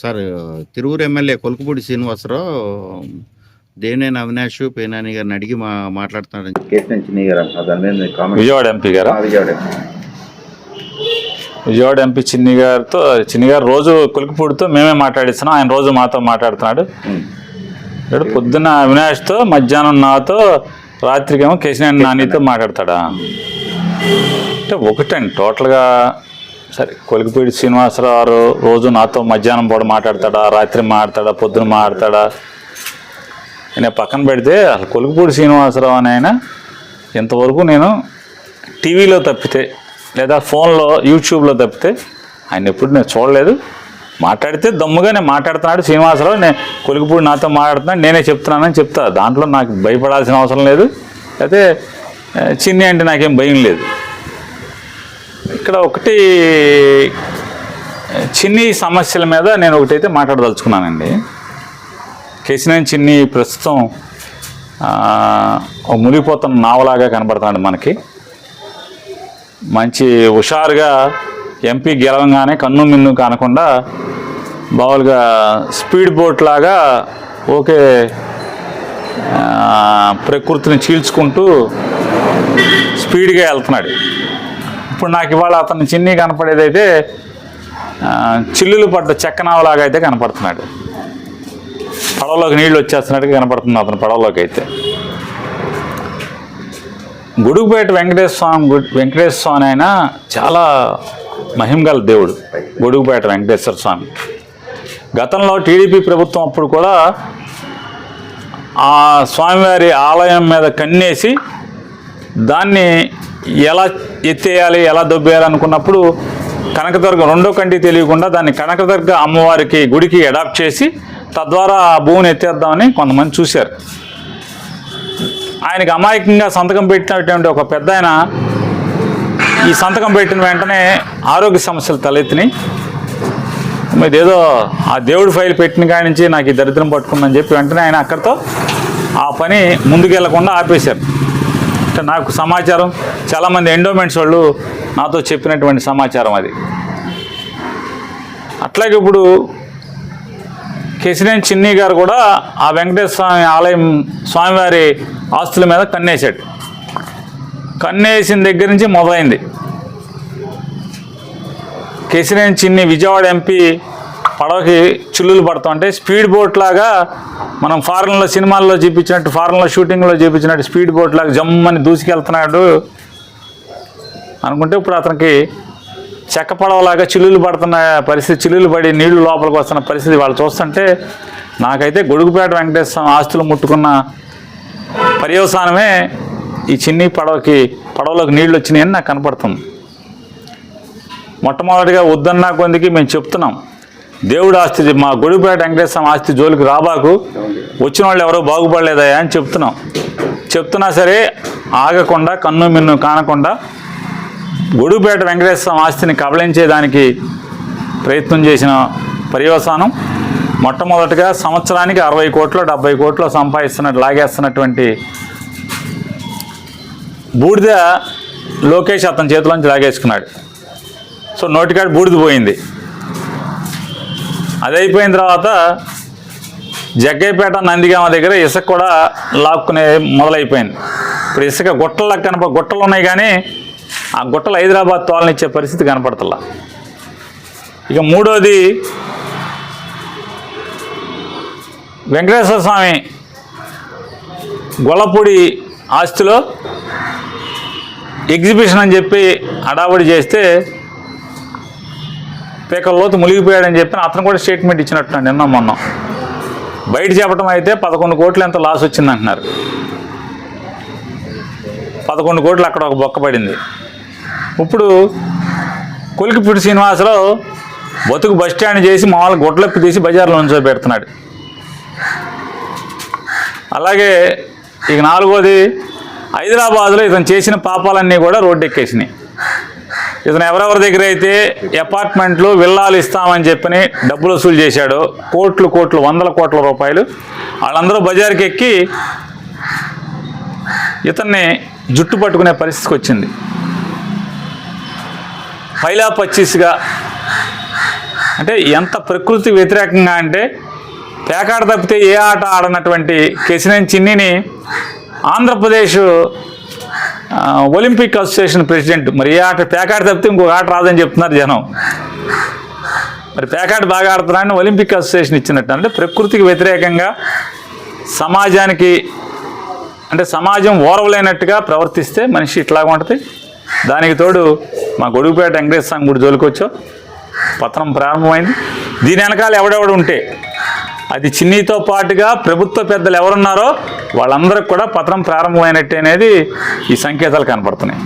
Sir Tiruvuru MLA Kolikapudi Srinivasarao Devineni Avinash పేనాని గారిని అడిగి మా మాట్లాడుతున్నాడు విజయవాడ ఎంపీ గారా? విజయవాడ విజయవాడ ఎంపీ చిన్ని గారితో చిన్ని గారు రోజు కులికిపూడితో మేమే మాట్లాడిస్తున్నాం. ఆయన రోజు మాతో మాట్లాడుతున్నాడు. ఉమ్. ఇక్కడ పొద్దున్న అవినాష్తో మధ్యాహ్నం నాతో రాత్రికేమో కేశినేని నానితో మాట్లాడతాడా? అంటే ఒకటండి టోటల్గా సరే కొలికిపూడి శ్రీనివాసరావు రోజు నాతో మధ్యాహ్నం పూట మాట్లాడతాడా? రాత్రి మాట్లాడతాడా? పొద్దున మాట్లాడతాడా? నేను పక్కన పెడితే అసలు కొలుకుపూడి శ్రీనివాసరావు అని ఆయన ఇంతవరకు నేను టీవీలో తప్పితే లేదా ఫోన్లో యూట్యూబ్లో తప్పితే ఆయన ఎప్పుడు నేను చూడలేదు. మాట్లాడితే దమ్ముగా నేను మాట్లాడుతున్నాడు శ్రీనివాసరావు. నేను కొలికిపూడి నాతో మాట్లాడుతున్నాడు. నేనే చెప్తున్నానని చెప్తా. దాంట్లో నాకు భయపడాల్సిన అవసరం లేదు. అయితే చిన్ని అంటే నాకేం భయం లేదు. ఇక్కడ ఒకటి చిన్ని సమస్యల మీద నేను ఒకటైతే మాట్లాడదలుచుకున్నానండి. కేసినేని చిన్ని ప్రస్తుతం ఒక మునిగిపోతున్న నావలాగా కనబడుతున్నాడు మనకి. మంచి హుషారుగా ఎంపీ గెలవంగానే కన్ను మిన్ను కానకుండా బావులుగా స్పీడ్ బోట్ లాగా ఓకే ప్రకృతిని చీల్చుకుంటూ స్పీడ్గా వెళ్తున్నాడు. ఇప్పుడు నాకు ఇవాళ అతను చిన్ని కనపడేదైతే చిల్లులు పడ్డ చెక్కనావలాగా అయితే కనపడుతున్నాడు. పడవలోకి నీళ్ళు వచ్చేస్తున్నట్టుగా కనపడుతుంది అతను పడవలోకి అయితే. గొడుగుపేట వెంకటేశ్వర స్వామి గుడి- వెంకటేశ్వర స్వామి ఆయన చాలా మహిమగల దేవుడు గొడుగుపేట వెంకటేశ్వర స్వామి. గతంలో టీడీపీ ప్రభుత్వం అప్పుడు కూడా ఆ స్వామివారి ఆలయం మీద కన్నేసి దాన్ని ఎలా ఎత్తేయాలి ఎలా దొబ్బేయాలి అనుకున్నప్పుడు కనకదుర్గ రెండో కంటి తెలియకుండా దాన్ని కనకదుర్గ అమ్మవారికి గుడికి అడాప్ట్ చేసి తద్వారా ఆ భూమిని ఎత్తేద్దామని కొంతమంది చూశారు. ఆయనకి అమాయకంగా సంతకం పెట్టినటువంటి ఒక పెద్ద ఆయన ఈ సంతకం పెట్టిన వెంటనే ఆరోగ్య సమస్యలు తలెత్తినాయి. మీరు ఏదో ఆ దేవుడి ఫైల్ పెట్టిన కాడి నుంచి నాకు ఈ దరిద్రం పట్టుకుందని చెప్పి వెంటనే ఆయన అక్కడితో ఆ పని ముందుకెళ్ళకుండా ఆపేశారు. అంటే నాకు సమాచారం చాలామంది ఎండోమెంట్స్ వాళ్ళు నాతో చెప్పినటువంటి సమాచారం అది. అట్లాగే ఇప్పుడు కేసినేని చిన్ని గారు కూడా ఆ వెంకటేశ్వర స్వామి ఆలయం స్వామివారి ఆస్తుల మీద కన్నేశాడు. కన్నేసిన దగ్గర నుంచి మొదలైంది. కేసినేని చిన్ని విజయవాడ ఎంపీ పడవకి చిల్లులు పడుతుంటే స్పీడ్ బోట్ లాగా మనం ఫారెన్లో సినిమాల్లో చూపించినట్టు ఫారెన్లో షూటింగ్లో చూపించినట్టు స్పీడ్ బోట్ లాగా జమ్మని దూసుకెళ్తున్నాడు. అనుకుంటే ఇప్పుడు అతనికి చెక్క పడవలాగా చిల్లులు పడుతున్న పరిస్థితి చిల్లులు పడి నీళ్ళు లోపలికి వస్తున్న పరిస్థితి వాళ్ళు చూస్తుంటే నాకైతే గొడుగుపేట వెంకటేశ్వర స్వామి ఆస్తులు ముట్టుకున్న పర్యవసానమే ఈ చిన్ని పడవకి పడవలోకి నీళ్ళు వచ్చినాయని నాకు కనపడుతుంది. మొట్టమొదటిగా వద్దన్నా కొందికి మేము చెప్తున్నాం. దేవుడు ఆస్తి మా గొడుగుపేట వెంకటేశ్వర ఆస్తి జోలికి రాబాకు వచ్చిన వాళ్ళు ఎవరో బాగుపడలేదయా అని చెప్తున్నాం. చెప్తున్నా సరే ఆగకుండా కన్ను మిన్ను కానకుండా గొడుగుపేట వెంకటేశ్వర ఆస్తిని కబలించేదానికి ప్రయత్నం చేసిన పర్యవసానం మొట్టమొదటిగా సంవత్సరానికి అరవై కోట్లు డెబ్బై కోట్లు సంపాదిస్తున్నట్టు లాగేస్తున్నటువంటి బూడిద లోకేష్ అతని చేతిలోంచి లాగేసుకున్నాడు. సో నోటికాడు బూడిద పోయింది. అది అయిపోయిన తర్వాత జగ్గైపేట నందిగామ దగ్గర ఇసుక కూడా లాక్కునే మొదలైపోయింది. ఇప్పుడు ఇసుక గుట్టల కనప గుట్టలు ఉన్నాయి కానీ ఆ గుట్టలు హైదరాబాద్ తోలనిచ్చే పరిస్థితి కనపడతలా. ఇక మూడోది వెంకటేశ్వర స్వామి గొల్లపూడి ఆస్తిలో ఎగ్జిబిషన్ అని చెప్పి హడావుడి చేస్తే పేకల్లోతు మునిగిపోయాడని చెప్పి అతను కూడా స్టేట్మెంట్ ఇచ్చినట్టున్నాడు నిన్న మొన్న. బయట చెప్పడం అయితే పదకొండు కోట్లు ఎంత లాస్ వచ్చింది అంటున్నారు పదకొండు కోట్లు అక్కడ ఒక బొక్క పడింది. ఇప్పుడు కొలికిపూడి శ్రీనివాసరావు బతుకు బస్ స్టాండ్ చేసి మామూలు గొడ్లప్పి తీసి బజార్లో నుంచో పెడుతున్నాడు. అలాగే ఇక నాలుగోది హైదరాబాద్లో ఇతను చేసిన పాపాలన్నీ కూడా రోడ్డెక్కేసినాయి. ఇతను ఎవరెవరి దగ్గర అయితే అపార్ట్మెంట్లు విల్లాలు ఇస్తామని చెప్పని డబ్బులు వసూలు చేశాడో కోట్లు కోట్లు వందల కోట్ల రూపాయలు వాళ్ళందరూ బజార్కి ఎక్కి ఇతన్ని జుట్టు పట్టుకునే పరిస్థితికి వచ్చింది. పైలా పచ్చీస్గా అంటే ఎంత ప్రకృతి వ్యతిరేకంగా అంటే పేకాడ తప్పితే ఏ ఆట ఆడనటువంటి కెసినేని చిన్నిని ఆంధ్రప్రదేశ్ ఒలింపిక్ అసోసియేషన్ ప్రెసిడెంట్. మరి ఏ ఆట? పేకాట తప్పితే ఇంకొక ఆట రాదని చెప్తున్నారు జనం. మరి పేకాట బాగా ఆడుతున్నారని ఒలింపిక్ అసోసియేషన్ ఇచ్చినట్టు. అంటే ప్రకృతికి వ్యతిరేకంగా సమాజానికి అంటే సమాజం ఓరవలేనట్టుగా ప్రవర్తిస్తే మనిషి ఇట్లాగా ఉంటుంది. దానికి తోడు మా గొడుగుపేట వెంకటేశ్వర స్వామి గుడి జోలికొచ్చో. పత్రం ప్రారంభమైంది. దీని వెనకాల ఎవడెవడు ఉంటే అది చిన్నీతో పాటుగా ప్రభుత్వ పెద్దలు ఎవరున్నారో వాళ్ళందరికి కూడా పత్రం ప్రారంభమైనట్టు అనేది ఈ సంకేతాలు కనపడుతున్నాయి.